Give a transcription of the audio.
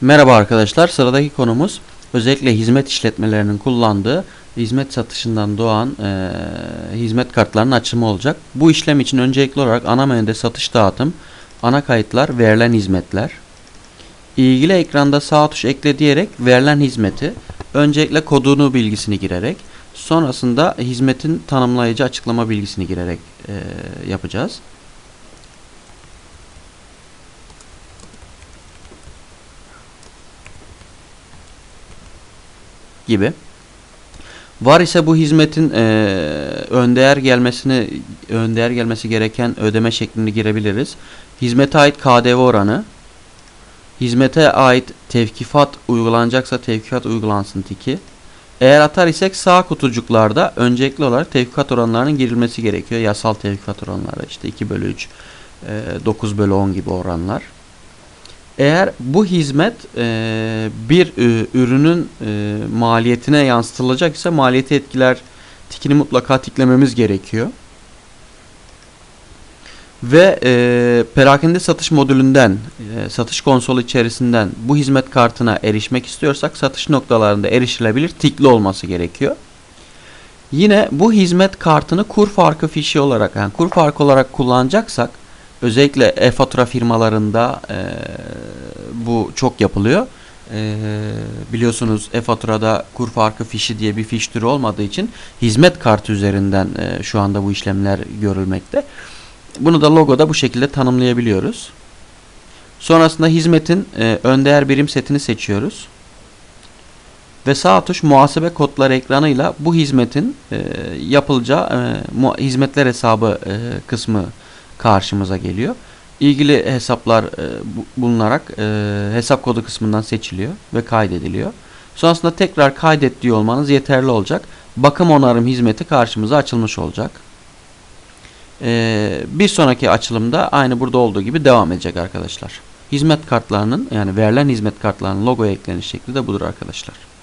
Merhaba arkadaşlar. Sıradaki konumuz özellikle hizmet işletmelerinin kullandığı hizmet satışından doğan eee, hizmet kartlarının açımı olacak. Bu işlem için öncelikli olarak ana menüde satış dağıtım, ana kayıtlar, verilen hizmetler. İlgili ekranda sağ tuş ekle diyerek verilen hizmeti öncelikle kodunu bilgisini girerek sonrasında hizmetin tanımlayıcı açıklama bilgisini girerek eee, yapacağız. Gibi. Var ise bu hizmetin eee öndeğer gelmesini öndeğer gelmesi gereken ödeme şeklini girebiliriz. Hizmete ait KDV oranı, hizmete ait tevkifat uygulanacaksa tevkifat uygulansın tiki. Eğer atar isek sağ kutucuklarda öncelikli olarak tevkifat oranlarının girilmesi gerekiyor. Yasal tevkifat oranları işte 2 bölü 3, eee, 9 bölü 10 gibi oranlar. Eğer bu hizmet e, bir e, ürünün e, maliyetine yansıtılacak ise maliyeti etkiler tikini mutlaka tiklememiz gerekiyor. Ve e, perakende satış modülünden, e, satış konsolu içerisinden bu hizmet kartına erişmek istiyorsak satış noktalarında erişilebilir tikli olması gerekiyor. Yine bu hizmet kartını kur farkı fişi olarak yani kur farkı olarak kullanacaksak özellikle e-fatura firmalarında e, bu çok yapılıyor. E, biliyorsunuz e-faturada kur farkı fişi diye bir fiş türü olmadığı için hizmet kartı üzerinden e, şu anda bu işlemler görülmekte. Bunu da logoda bu şekilde tanımlayabiliyoruz. Sonrasında hizmetin e, ön değer birim setini seçiyoruz. Ve sağ tuş muhasebe kodları ekranıyla bu hizmetin e, yapılacağı e, hizmetler hesabı e, kısmı karşımıza geliyor. İlgili hesaplar e, bu- bulunarak e, hesap kodu kısmından seçiliyor ve kaydediliyor. Sonrasında tekrar kaydet diyor olmanız yeterli olacak. Bakım onarım hizmeti karşımıza açılmış olacak. E, bir sonraki açılımda aynı burada olduğu gibi devam edecek arkadaşlar. Hizmet kartlarının yani verilen hizmet kartlarının logoya ekleniş şekli de budur arkadaşlar.